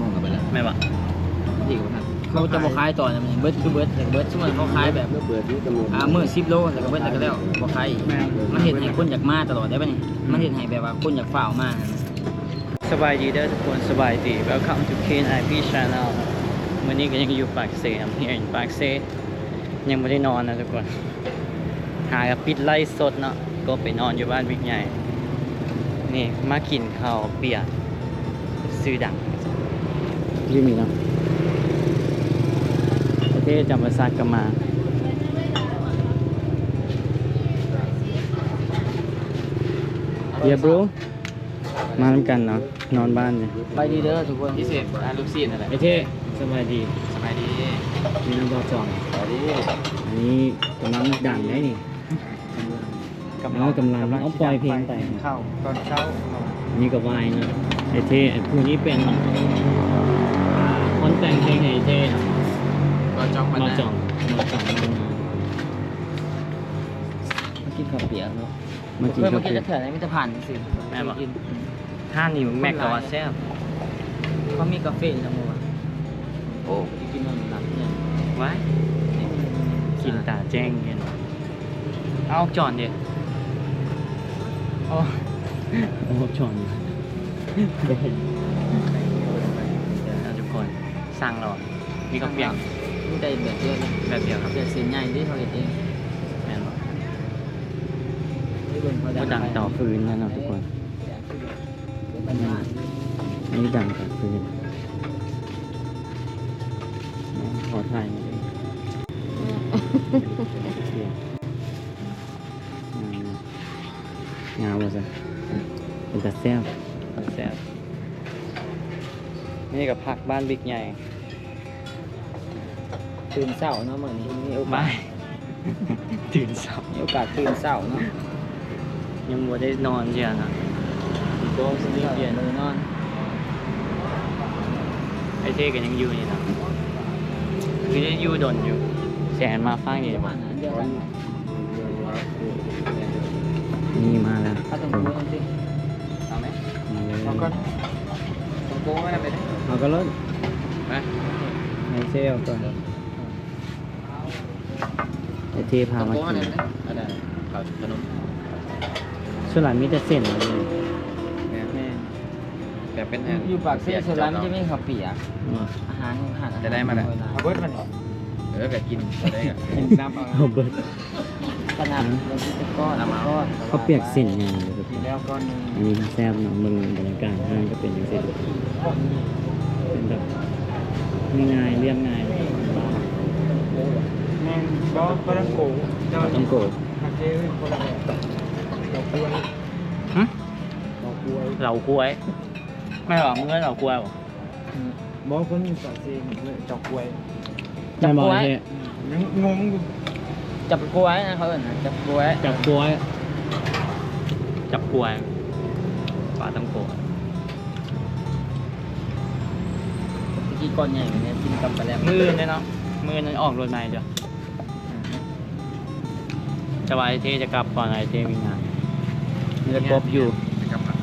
มองกันไปแล้วไม่ปะดีกว่าครับเขาจะบอกขายต่อนะมันเบิร์ดคือเบิร์ดแต่เบิร์ดสมมติเขาขายแบบเมื่อเปิดที่ตำรวจอ่ามื่อสิบโลแล้วก็เบิร์ดแล้วก็แล้วบอกขายอีกมันเห็นให้คนอยากมาตลอดได้ปะนี่มันเห็นให้แบบว่าคนอยากฝ่าวมาสบายดีเด้อทุกคนสบายดี Welcome to KNIP Channel วันนี้ก็ยังอยู่ปากเซครับ here in ปากเซยังไม่ได้นอนนะทุกคน หากับปิดไล่สดเนาะก็ไปนอนอยู่บ้านบิ๊กใหญ่ นี่มากินข้าวเปียกซื้อดังที่มีเนาะประเทศจำปาสักก็มาเดี๋ยวบรูมาทำกันเนาะนอนบ้านเนี่ยไปดีเด้อทุกคนพิเศษอ่านลูกซีนอะไรไอเท่สบายดีสบายดีมีน้ำบอจองสบายดีอันนี้กำลังดังได้นี่ เรากำลังเอาปล่อยเพลงไปเข้าตอนเช้านี่ก็วายนะไอเท่ไอผู้นี้เป็นอ่าคนแต่งเพลงให้ไอเท่เนาะก็จ้องมันมานะจองมาจองมามากินข้าวเปียกเนาะมากินเพื่อนกามาแฟกินจะเถื่อนไม่จะผ่านสิแม่บอกกินห้านิ้วแม็กกับว่าแซ่บเขามีกาแฟอยู่ทั้งหมดโอ้กินมันหลับเนี่ยไว้กินตาแจ้งเงี้ยเอาจอนเดียว โอ้โอ้จอนได้ทุกคนสั่งเราอะมีกาแฟไม่ได้แบบเดียวเลยแบบเดียวครับเดี๋ยวเสียงใหญ่ที่เขาเห็นเองแม่นบอกไม่เบิ่งเขาก็ดังต่อฟืนนะเนาะทุกคนเป็นบ้านอันนี้ดังต่อฟืนขอถ่ายหน่อยดิ เป็นตาแซ่บตาแซ่บนี่กับผักบ้านบิ๊กใหญ่ตื่นเช้าเนาะเหมือนนี้มีโอกาไม่ สตื่นเช้ามีโอกาสตื่นเช้าเนาะยังมัวได้นอนเชียวนะโดนสลิปเปลี่ยนเลยนอนไอเท่กันยังอยู่นี่นะคือได้อยู่ดนอยู่ แสนมาฟังนี่ประมาณนั้นเดียวกันนี่มาแล้ว ถ้าต้องรู้กันสิเอาไหมมา เลยเอาก่อนต้องโก้ไม่ได้ไปไหนเอาก็รถไปไอเท่เอาก่อนไอเท่พาต้องมาโก้ไม่กินได้ไหมอะไรข้าวขนมส่วนหลังมีแต่เส้นเลยแม่แม่แต่เป็นอยู่ปากเซ่สุดร้านมันจะไม่ขับเปียกอาหารอาหารจะได้มาแล้วเอาเบิร์ดมันเออแบบกินจะได้กับกินน้ำเอาเอาเบิดขนาดเราคิดจะก้อนก้อนเขาเปียกเส้นไงเลยทุกคกินนแล้วก้อนหนึงอันนี้แซ่บเนาะมึงบรรยากาศห้างก็เป็นอย่างเส้นเป็นแบบง่ายๆเรียบง่ายแม่งก็ก็ต้องโกงเจ้าต้องโกรธผักเจ้คนละแบบดอกกล้วยฮะดอกกล้วยเหล่ากล้วย ไม่หรอมึงก็เหล่ากล้วยหรอบอกคนอยู่ปากเซ่ดอกกล้วยไม่บอกเท่งงอยู่ จับกล้วยนะเขาเอิ้นนะจับกล้วยจับกล้วย จับกล้วยปลาต้องโกะตะกี้ก้อนใหญ่เนี่ยกินกับไปแล้วมือเนี่ยเนาะมือนั้นออกรถใหม่จ้ะจะว่าไอเทจะกลับก่อนไอเทมีงานมีแต่กบอยู่กลับมา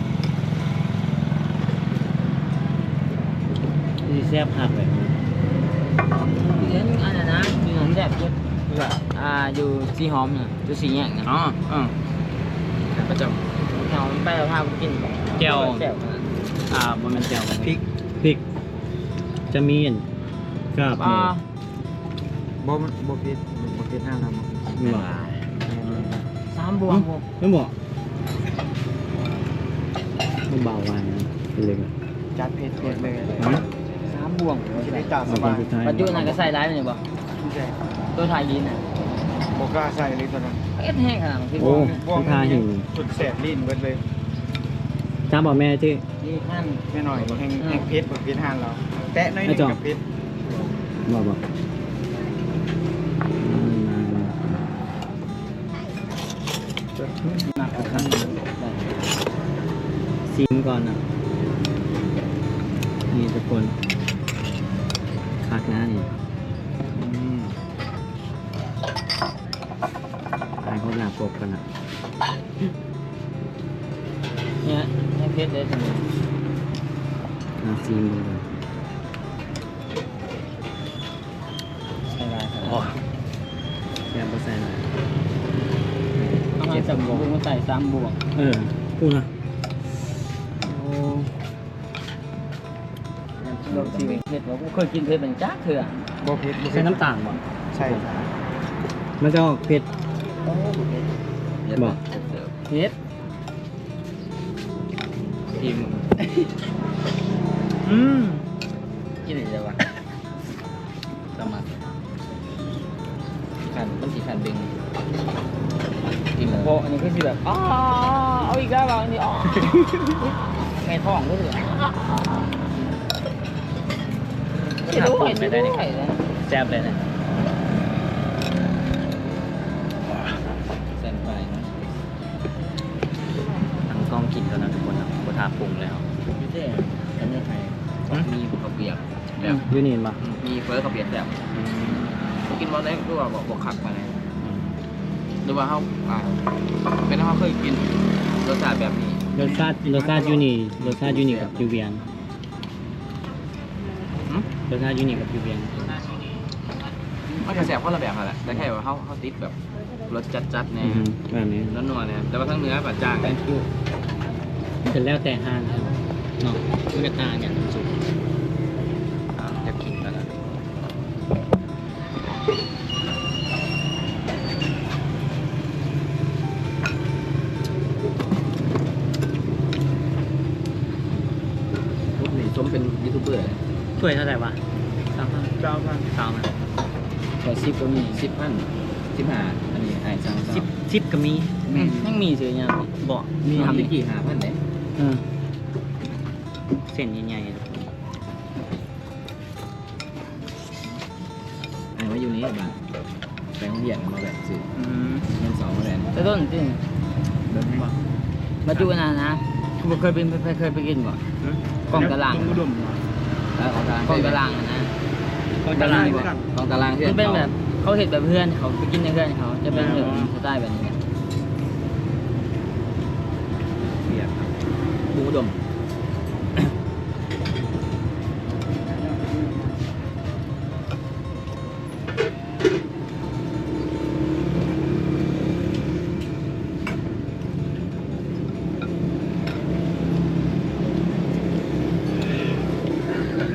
ที่แซ่บหักเลยเห็นอันนั้นนะมีหอมแซ่บเยอะ อ่าอยู่สีหอมน่ะอยู่สีแยกนะอ๋ออ๋อก็จะแถวไปเราพาไปกินแจ่วแจ่วอ่าบนมันเจียวพริกพริกจะมีอันกับหมูอ่าบ่มันบ่ผิดบ่ผิดห้าแล้วบ่มีหรอสามบวงผมไม่บอกมันเบาหวานนะเป็นเลยอะจัดเผ็ดเผ็ดเลยฮะสามบวงชีวิตตามสเอาตอบานยสุดท้ายปัจจุบันก็ใส่ร้ายไปเลยบ่ ใช่ตัวไทยยินอะบ่กล้าใส่เลยตอนนั้นเอ็ดแห้งขนาดนั้นพี่โอ้บอกทุกทาหิว สุดแสบลิ้นเบิดเลยจ้าบอกแม่ที่ นี่ขั้น แม่หน่อยแห่งแห่งเผ็ดบ่ผิดห้าแล้วแตะน้อยหนึงกับเผ็ดบอกบอกอืมมามาหนักขั้นซิมก่อนอะนี่ทุกคนคักหน้านี่ ตายเขาหน้าปกกันอะเนี่ยงเพชรเลยทำไมอะซีมือใช่ไรครับโอ้แซ่บบ่แซ่บเอามาจากบวกมาใส่สามบวก เออพูดนะโอ้เราชีวิตเพชรว่ากูเคยกินเพชรเป็นจ้าเถื่อบ่เผ็ดบ่เผ็ใส่ดน้ำตาลบ่ใช่ มันจะออกเผ็ดโอ้เพชร บอกเพชรทีมอืมกินอะไรวะสมัครขันมันสีขันเบงกินเลยโบอันนี้คือสิแบบอ๋อเอาอีกแล้วเหรออันนี้อ๋อแม่ท้องก็คือเห็นด้วยเห็นด้วยแซ่บเลยนะาปรุงแล้วไม่ใช่อันนี้ไทยมีข้าวเปียกแบบยูนีนป่ะมีเฟิร์สข้าวเปียกแบบกินวันแรกก็ว่าบอกบอกขัดไปเลยหรือว่าเขาอ่าเป็นเขาเคยกินรสชาติแบบนี้รสชาติรสชาติยูนีรสชาติยูนีกับยูเวียนหืมรสชาติยูนีกับยูเวียนมันจะแสบคนละแบบอะแหละแต่แค่ว่าเขาเขาติดแบบรสจัดๆอืเนี่ยอฮึแบบนี้แล้วนัวเนี่ยแต่ว่าทั้งเนื้อแบบจาง thank you เป็นแล้วแต่ห้างครับเนาะมันก็ต่างกันสุดอ่าจะกินแล้วนะพวกนี้สมเป็นยูทูบเบอร์เลยถ้วยเท่าไหร่วะสามพันเจ้าพันสามพันขอซิปก็มีสิบพันสิบห้าอันนี้ไอ้สามสิสิบบสิบก็มียังมีเสียยังบอกมีทำได้กี่ห้าพันเนี่ย เออเส้นใหญ่ๆเลยไอ้ว่าอยู่นี้บ้างไปห้องเรียนมาแบบสื่ออืมเงินสองมาแบบแต่ต้นจริงเดินมามาจูนานะกูเคยเป็นเคยไปกินบ่กล่องตารางอุดมแล้วของตารางกล่องตารางอะนะก็ตารางของตารางที่มันเป็นแบบเขาเห็นแบบเพื่อนเขาไปกินในเพื่อนเขาจะเป็นแบบสไตล์แบบนี้ บูดม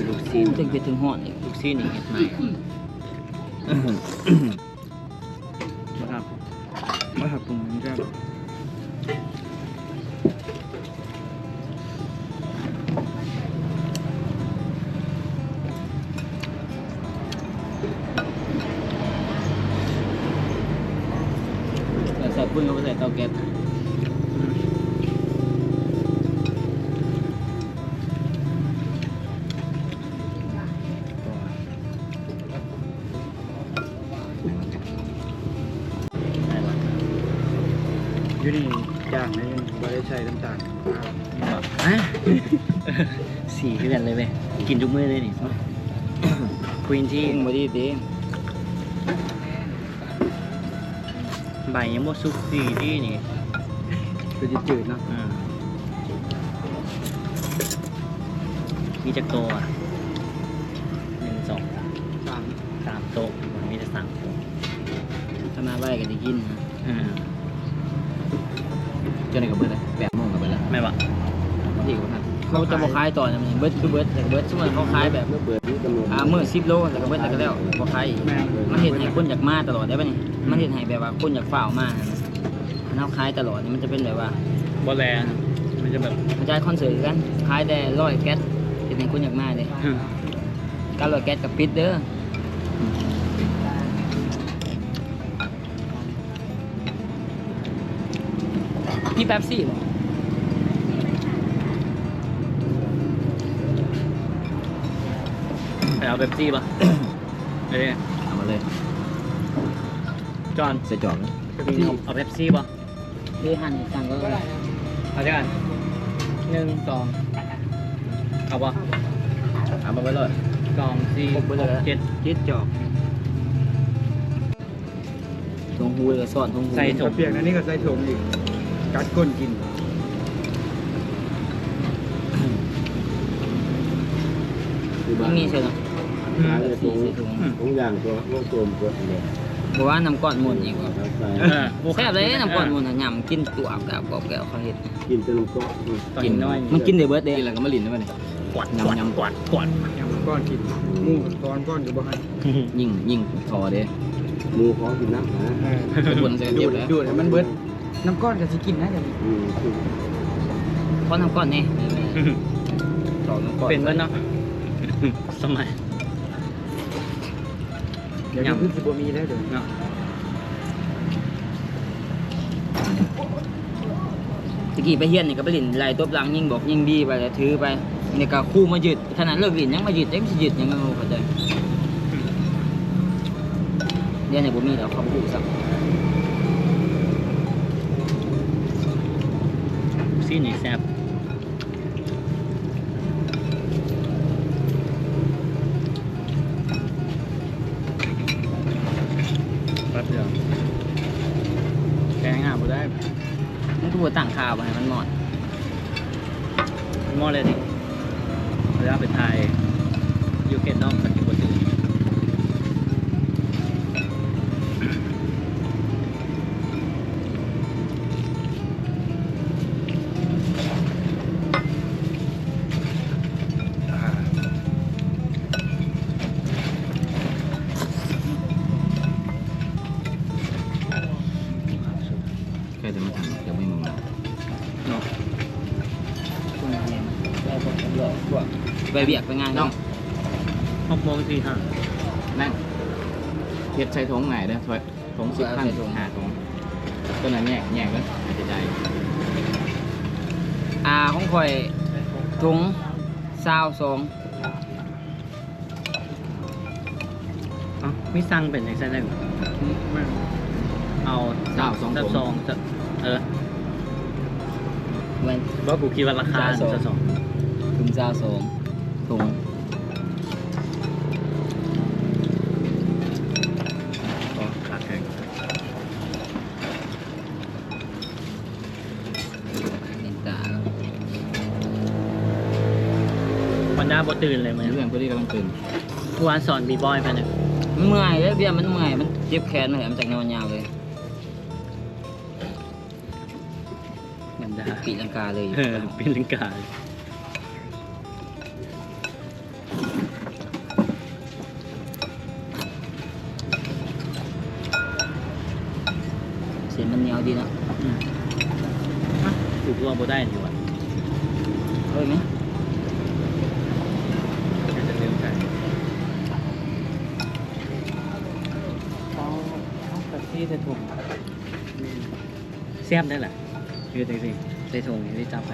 ลูกซีซีนนถึางนี่บ่ได้ใช้น้ำตาลอะสีคือกันเลยเว้ยกินทุกมื้อเลยนี่ควีนที่ที่บอดี้ดีใบยังบ่สุกสีที่นี่คือจะจืดเนาะอืมมีจักโตวอะหนึ่งสองสามสามสามโต๊ะมันมีแต่สามโต๊ะถ้ามาไหว้ก็จะกินนะอืมเจอในกับเบิร์ดเลยแปดโมงกับเบิร์ดแล้วไม่บะที่กูทเขาจะบอกคายต่อเนี่ยมันเบิร์ดคือเบิร์ดแต่เบิร์ดสมมติเขาคายแบบำเบิร์ดที่ตำรวจอ่าเมื่อสิบโลแล้วก็เบิร์ดแล้วก็แล้วบอกคายอีกแม่มันเห็นให้คนอยากมาตลอดได้ป่ะนี่มันเห็นให้แบบว่าคนอยากฝ่าวมานะมันเอาคายตลอดนี่มันจะเป็นแบบว่าบอแลนะมันจะแบบกระจายคอนเสิร์ตกันคายแต่ร้อยแก๊สเห็นให้คนอยากมาเลยการร้อยแก๊สกับปิดเด้อ พี่แป๊บซี่เหรอไปเอาเบปซี่ปะไปเลยเอามาเลยจอนใส่จอกนะเอาเบปซี่ปะพี่หันอีกสั่งก็เอาจานหนึ่งสองเอาปะเอามาไว้เลยสองสี่หกเจ็ดเจ็ดจอกทงหูเลยก็สอนทงหูใส่ถุงเปียกอันนี้ก็ใส่ถุงอีก กัดก้นกิน คือนมีเสียงบ้านเนี่ยตรงตรงอย่างตัวโลกกลมตัวเนี่ยเพราะว่าน้ำก้อนมุนอีกว่าครับใส่โเลยน้ำก้อนมูลน่ะยำกินตัวแก้วกับแก้วเขาเห็ดกินจนน้ำก้อกินน้อยมันกินเดเบิร์ดเดย์แล้วก็มาลินได้ป่ะเนี่ยกวาดยำยำกวาดกวาดยำก้อนกินหมูตอนก้อนอยู่บ้านยิงยิงทอเด้หมูขอกินน้ำนะปวดเสียดูดให้มันเบิร์ด น้ำก้อนก็สิกินนะเดี๋ยวนี้อืมคือเพราะน้ำก้อนนี่ต่อน้ำก้อนเป็นแล้วเนาะสมัยเดี๋ยวนี้ยำคือสิบ่มีแล้วเดี๋ยวนี้เนาะตะกี้ไปเฮียนนี่ก็ไปลินไล่ตบหลังยิงบอกยิงดีไปแล้วถือไปนี่ก็คู่มาหยุดขนาดเลิกลินยังมาหยุดยังสิหยุดยังไม่รู้เข้าใจเดี๋ยวนี้บ่มีแล้วเขาคู่สัก ซี่นี่แซ่บแป๊บเดียวแกงอะบ่ได้มันก็บ่ต่างข่าวไปมันหมดหม้อเลยดิ เบียกไปงานน้เนาะองหกโมงสี่ห้านั่งเฮ็ดใช้ถุงไหนเด้อถ้วยถุงสิบพันถุงห้าถุงตัวนั้นแยกแยกก็อาจจะได้อ่าของข่อยถุงซาวสองอ๋อไม่สั่งเป็นยังไงได้บ่เอาเก้าสองสักถุงสองสักเออเว้นว่ากูคิดว่าราคาสองจะสองถุงซาวสอง ถุงก็ราคาเห็นตาวันด้าบ่ตื่นเลยมั้ยเรื่องพอดีกำลังตื่นทุกวันสอนบีบอยไปเนี่ยมันเมื่อยเลยเบียร์มันเมื่อยมันเจ็บแขนมาแถมจากนอนยาวเลยวันด้าปีลังกาเลยอยู่เออเป็นลิงกาเสียงมันเหนียวดีเนาะอืมอะกูกลัวบ่ได้ดีกว่าเฮ้ยไหมอาจจะลืมใจเอาเอากะทิใส่ถุงแซ่บได้แหละคือจริงๆใส่ถุงนี่ได้จับไป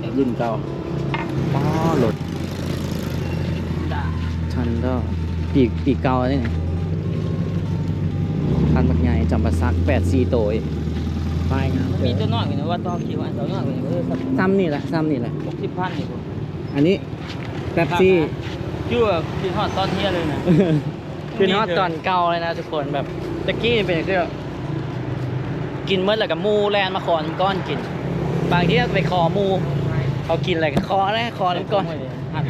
แบบรุ่นเก่าป้อหลดด่าทันก็ปีกปีกเก่าเนี่ย พันบักใหญ่จำปาซักแปดสี่โตยไปงามมีตัวน้อยอยู่นะว่าต่อคิวอันตัวน้อยอยู่นะเออสักซ้ำนี่แหละซ้ำนี่แหละหกสิบพันนี่ผมอันนี้แป๊บซี่ชื่อว่าคือทอดตอนเที่ยงเลยนะคือฮอตตอนเก่าเลยนะทุกคนแบบตะกี้เป็นคือกินเมื่อไหร่กับมูแลนมาขอน้ำก้อนกิน บางทีก็ไปขอมูเขากินอะไรก็ขอแล้วขอน้ำก้อนหัก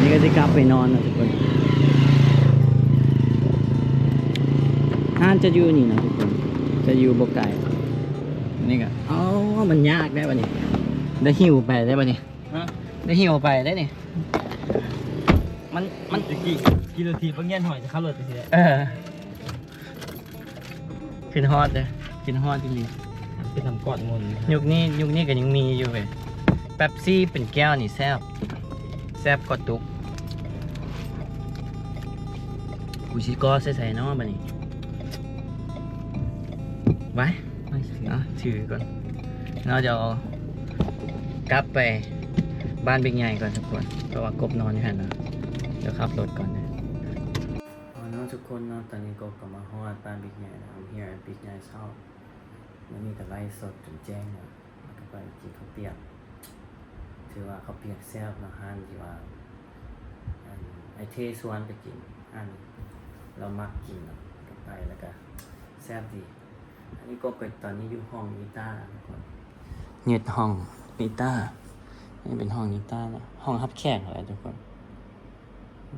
นี่ก็จะกลับไปนอนนะทุกคน ห้านจะอยู่นี่นะทุกคน จะอยู่บกไก่นี่ก็อ๋อมันยากได้ปะเนี่ยได้หิวไปได้ปะเนี่ยได้หิวไปได้เนี่ยมันมันกี่กิโลทีบางเงี้ยหอยจะเข้ารถไปเสียเออขึ้นฮอดเลยขึ้นฮอดจริงคือทำก้อนมนๆยุคนี้ยุคนี้ก็ยังมีอยู่เลยแป๊บซี่เป็นแก้วนี่แซบแซบกว่าตุกกูชิก็ใส่ใส่เนาะบัดนี้ ไว้ไม่เนาะถือก่อนเราจะกลับไปบ้านบิ๊กใหญ่ก่อนทุกคนเพราะว่ากบนอนอยู่หันนะเดี๋ยวขับรถก่อนนะอ๋อเนาะทุกคนเนาะตอนนี้กบก็มาฮอดบ้านบิ๊กใหญ่นะเฮียบิ๊กใหญ่เช่ามันมีแต่ไล่สดจนแจ้งนะแล้วก็ไปกินข้าวเปียกถือว่าข้าวเปียกแซ่บนะห้านที่ว่าไอเทสวนไปกินอันเรามักกินนะไปแล้วก็แซ่บดี นนี้ก็เกิดตอนนี้อยู่ห้องกีตาร์ทุกคนยึดห้องนิต้านี่เป็นห้องนิต้านะห้องรับแขกอะไรทุกคน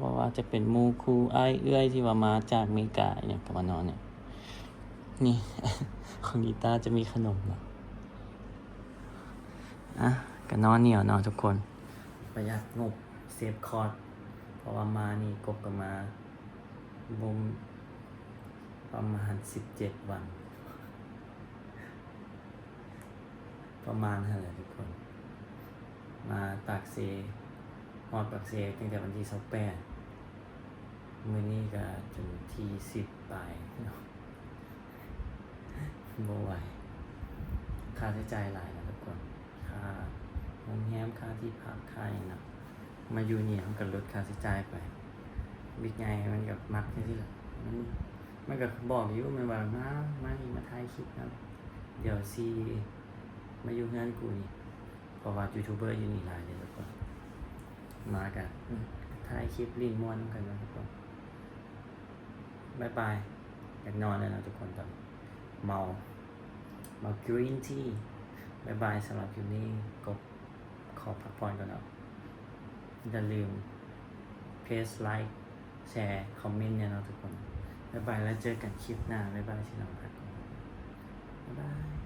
บอกว่าจะเป็นหมูครูไอ้ายเอื้อยที่ว่ามาจากอเมริกาเนี่ยกับมานอนเนี่ยนี่ ของนิต้าจะมีขนมเนาะอะก็นอนเหนียวนอนทุกคน ประหยัดงบเซฟคอร์ดเพราะว่ามานี่กบกันมาบุมประมาณสิบเจ็ดวัน ประมาณเท่าไหร่ทุกคน มาปากเซฮอดปากเซตั้งแต่วันที่สิบแปดมื้อนี้ก็จนที่สิบปลายเนาะบ่ไหวค่าใช้จ่ายหลายนะทุกคนค่าโรงแรมค่าที่พักค่าอย่างนั้นมาอยู่นี่มันก็ลดค่าใช้จ่ายไปบิ๊กไงมันกับมักที่แหละมันมันก็บอกอยู่มันว่ามามานี่มาถ่ายคลิปนะเดี๋ยวซี มาอยู่งานกูนี่เพราะว่ายูทูบเบอร์อยู่นี่หลายเลยทุกคนมากันถ่ายคลิปลินม้วนกันนะทุกคนบายบายอยากนอนแล้วนะทุกคนตอนเมาเมากรีนที่บายบายสำหรับคลิปนี้กบขอพักผ่อนก่อนเนาะอย่าลืมเพจไลค์แชร์คอมเมนต์เนี่ยเนาะทุกคนบายบายแล้วเจอกันคลิปหน้าบายบายชิลองพักก่อนบายบาย